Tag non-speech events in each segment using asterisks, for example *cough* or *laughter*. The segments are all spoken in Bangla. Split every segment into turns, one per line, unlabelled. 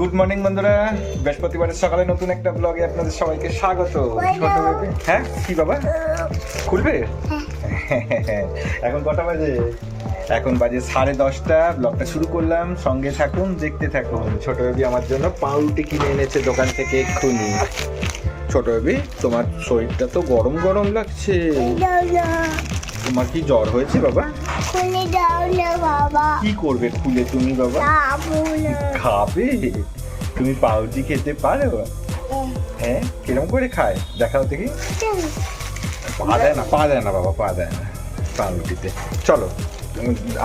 গুড মর্নিং বন্ধুরা। বৃহস্পতিবারের সকালে নতুন একটা ব্লগে আপনাদের সবাইকে স্বাগত। হ্যাঁ? কি বাবা? খুলবে? এখন কটা বাজে? এখন বাজে সাড়ে দশটা। ব্লগটা শুরু করলাম। সঙ্গে থাকুন, দেখতে থাকুন। ছোট বেবি আমার জন্য পাউরুটি কিনে এনেছে দোকান থেকে এক্ষুনি। ছোট বেবি, তোমার শরীরটা তো গরম গরম লাগছে। তোমার কি জ্বর হয়েছে বাবা?
খুলে দাও না বাবা।
কি করবে খুলে তুমি বাবা?
যাব না।
খাবে? তুমি পাউরুটি খেতে পারো? হ্যাঁ? কিরম করে খায়? দেখাও দেখি। পা দেয় না পা দেয় না বাবা পা দেয় না পাউরুটিতে। চলো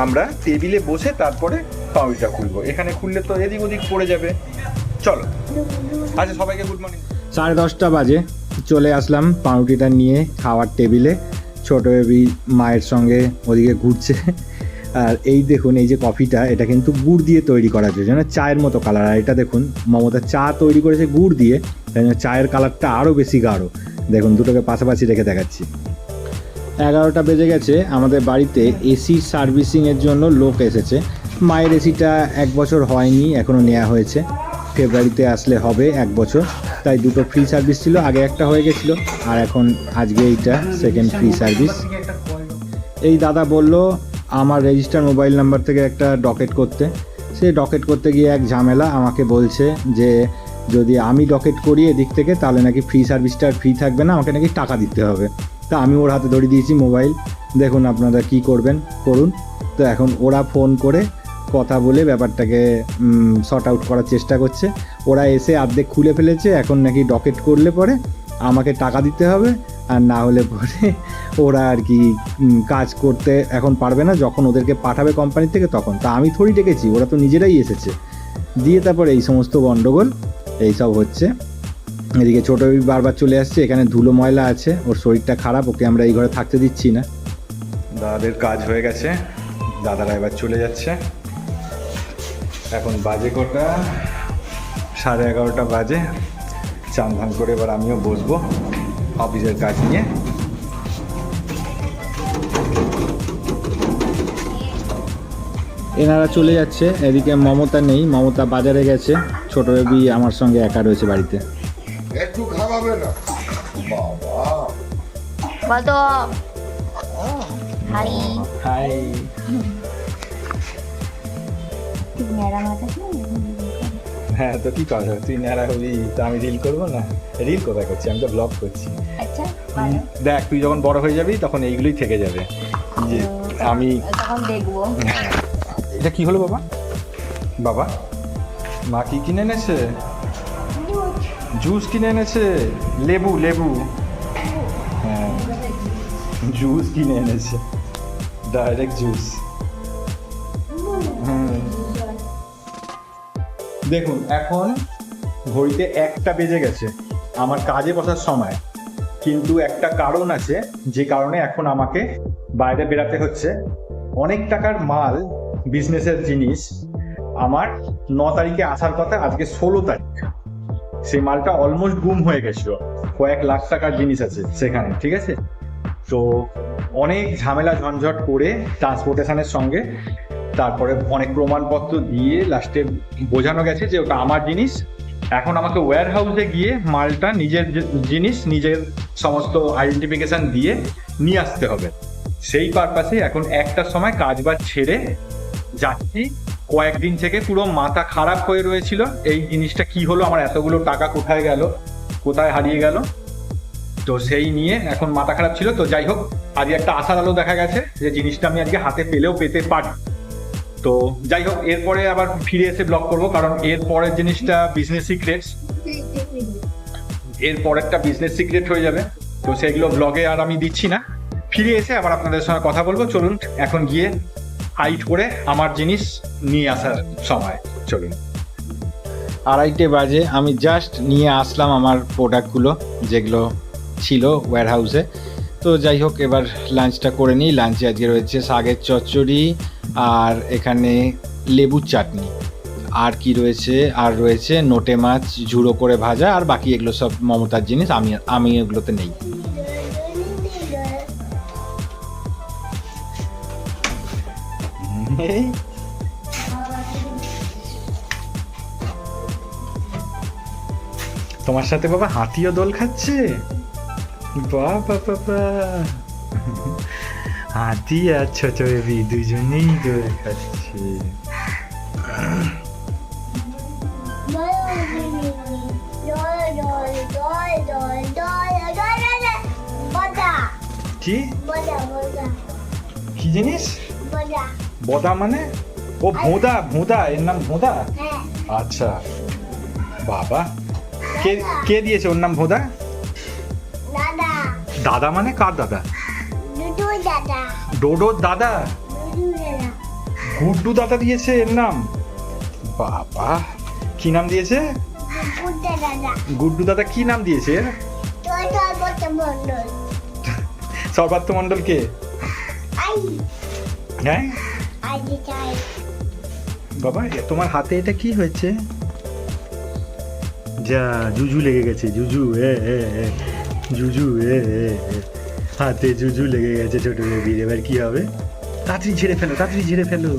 আমরা টেবিলে বসে তারপরে পাউরুটিটা খুলবো। এখানে খুললে তো এদিক ওদিক পড়ে যাবে। চলো। আচ্ছা সবাইকে গুড মর্নিং
সাড়ে দশটা বাজে। চলে আসলাম পাউরুটিটা নিয়ে খাওয়ার টেবিলে। ছোট বেবি মায়ের সঙ্গে ওদিকে ঘুরছে। আর এই দেখুন, এই যে কফিটা এটা কিন্তু গুড় দিয়ে তৈরি করা হয়েছে যেন চায়ের মতো কালার আর এটা দেখুন, মমতা চা তৈরি করেছে গুড় দিয়ে, তাই জন্য চায়ের কালারটা আরও বেশি গাঢ়। দেখুন, দুটোকে পাশাপাশি রেখে দেখাচ্ছি। এগারোটা বেজে গেছে, আমাদের বাড়িতে এসি সার্ভিসিংয়ের জন্য লোক এসেছে। মায়ের এসিটা এক বছর হয়নি এখনও নেওয়া হয়েছে। ফেব্রুয়ারিতে আসলে হবে এক বছর। তাই দুটো ফ্রি সার্ভিস ছিল, আগে একটা হয়ে গেছিল, আর এখন আজকে এইটা সেকেন্ড ফ্রি সার্ভিস এই দাদা বলল, আমার রেজিস্টার মোবাইল নাম্বার থেকে একটা ডকেট করতে। সে ডকেট করতে গিয়ে এক ঝামেলা আমাকে বলছে যে, যদি আমি ডকেট করি এদিক থেকে, তাহলে নাকি ফ্রি সার্ভিসটা ফ্রি থাকবে না, আমাকে নাকি টাকা দিতে হবে। তা আমি ওর হাতে ধরিয়ে দিয়েছি মোবাইল দেখুন আপনারা কি করবেন, করুন। তো এখন ওরা ফোন করে কথা বলে ব্যাপারটাকে শর্ট আউট করার চেষ্টা করছে। ওরা এসে অর্ধেক খুলে ফেলেছে, এখন নাকি ডকেট করলে পরে আমাকে টাকা দিতে হবে, আর না হলে পরে *laughs* ওরা আর কি কাজ করতে এখন পারবে না, যখন ওদেরকে পাঠাবে কোম্পানি থেকে তখন। তা আমি থোড়ি ডেকেছি, ওরা তো নিজেরাই এসেছে। দিয়ে তারপর এই সমস্ত গণ্ডগোল এইসব হচ্ছে। এদিকে ছোটো বারবার চলে আসছে, এখানে ধুলো ময়লা আছে, ওর শরীরটা খারাপ, ওকে আমরা এই ঘরে থাকতে দিচ্ছি না।
দাদাদের কাজ হয়ে গেছে, দাদারা এবার চলে যাচ্ছে। এখন বাজে কটা? সাড়ে এগারোটা বাজে। চান ধান করে এবার আমিও বসবো অফিসের কাজ নিয়ে।
এনারা চলে যাচ্ছে এদিকে মমতা নেই মমতা বাজারে গেছে। ছোট বেবি আমার সঙ্গে একা রয়েছে বাড়িতে।
একটু খাওয়াবে না। বাবা।
কত হাই।
হাই।
মাথা
হ্যাঁ তো কি করা? তুই ন্যাড়া হবি তো আমি রিল করব না? রিল কোথায় করছি? আমি তো ব্লগ করছি।
আচ্ছা
দেখ তুই যখন বড় হয়ে যাবি তখন এইগুলোই থেকে যাবে। যে আমি
তখন দেখব।
এটা কি হলো বাবা? বাবা মা কি কিনে এনেছে? জুস কিনে এনেছে? লেবু লেবু। হ্যাঁ। জুস কিনে এনেছে। ডাইরেক্ট জুস দেখুন, এখন ঘড়িতে একটা বেজে গেছে। আমার কাজে বসার সময়। কিন্তু একটা কারণ আছে, যে কারণে এখন আমাকে বাইরে বেরাতে হচ্ছে। অনেক টাকার মাল বিজনেসের জিনিস আমার ন তারিখে আসার কথা আজকে ষোলো তারিখ। সেই মালটা অলমোস্ট গুম হয়ে গেছিল। কয়েক লাখ টাকার জিনিস আছে সেখানে, ঠিক আছে? তো অনেক ঝামেলা ঝঞ্ঝট করে ট্রান্সপোর্টেশনের সঙ্গে তারপরে অনেক প্রমাণপত্র দিয়ে লাস্টে বোঝানো গেছে যে ওটা আমার জিনিস। এখন আমাকে ওয়্যার হাউসে গিয়ে মালটা নিজের জিনিস, নিজের সমস্ত আইডেন্টিফিকেশন দিয়ে নিয়ে আসতে হবে। সেই পারপাসে এখন একটার সময় কাজ বাজ ছেড়ে যাচ্ছি। কয়েকদিন থেকে পুরো মাথা খারাপ হয়ে রয়েছিল। এই জিনিসটা কি হলো, আমার এতগুলো টাকা কোথায় গেল, কোথায় হারিয়ে গেল? তো সেই নিয়ে এখন মাথা খারাপ ছিল। তো যাই হোক, আজকে একটা আশার আলো দেখা গেছে যে জিনিসটা আমি আজকে হাতে পেলেও পেতে পারি। তো যাই হোক, এরপরে আবার ফিরে এসে ব্লগ করব, কারণ এর পরের জিনিসটা বিজনেস সিক্রেটস এর পরেরটা বিজনেস সিক্রেট হয়ে যাবে। তো সেগুলো ব্লগে আর আমি দিচ্ছি না। ফিরে এসে আবার আপনাদের সঙ্গে কথা বলব। চলুন, এখন গিয়ে হাইট করে আমার জিনিস নিয়ে আসার সময়। চলুন।
আড়াইটে বাজে, আমি জাস্ট নিয়ে আসলাম আমার প্রোডাক্টগুলো যেগুলো ছিল ওয়্যার হাউসে তো যাই হোক, এবার লাঞ্চটা করে নিই। লাঞ্চে আজকে রয়েছে শাকের চচ্চড়ি আর এখানে লেবুর চাটনি। আর কি রয়েছে? আর রয়েছে নোটে মাছ, ঝুড়ো করে ভাজা, আর বাকি এগুলো সব মমতার জিনিস। আমি আমি এগুলোতে নেই।
তোমার সাথে বাবা হাতিও দোল খাচ্ছে? বাহ বাবা হাতি আর ছোট বেবি দুজনেই দোল খাচ্ছে। কি? কি জিনিস? বদা মানে? ও ভোঁদা ভোঁদা এর নাম ভোঁদা? আচ্ছা। বাবা। কে কে দিয়েছে ওর নাম ভোঁদা?
দাদা
মানে কার দাদা?
দাদা।
ডোডোর দাদা? গুড্ডু দাদা দিয়েছে এর নাম? বাবা কি নাম দিয়েছে? গুড্ডু দাদা। কি নাম দিয়েছে? এর?
তোর সর্বত মন্ডল
কে? হ্যাঁ? বাবা তোমার হাতে এটা কি হয়েছে? যা জুজু লেগে গেছে জুজু এ জুজু এ। হাতে জুজু লেগে গেছে ছোট বেবির। এবার কি হবে? তাড়াতাড়ি ঝেড়ে ফেলো, তাড়াতাড়ি ঝেড়ে ফেলো।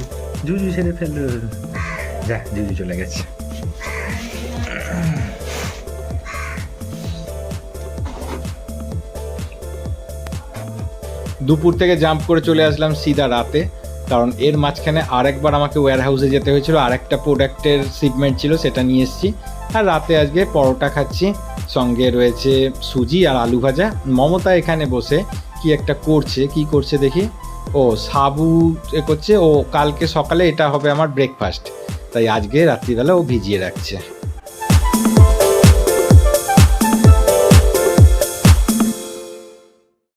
জুজু ঝেড়ে ফেলো। যা, জুজু চলে গেছে। দুপুর থেকে জাম্প করে চলে আসলাম সিধা রাতে, কারণ এর মাঝখানে আরেকবার আমাকে ওয়্যার হাউসে যেতে হয়েছিল। আরেকটা প্রোডাক্টের শিপমেন্ট ছিল, সেটা নিয়ে এসেছি। আর রাতে আজকে পরোটা খাচ্ছি। সঙ্গে রয়েছে সুজি আর আলু ভাজা। মমতা এখানে বসে কি একটা করছে, কি করছে দেখি? ও, সাবু এ করছে। ও, কালকে সকালে এটা হবে আমার ব্রেকফাস্ট তাই আজকে রাত্রিবেলা ও ভিজিয়ে রাখছে।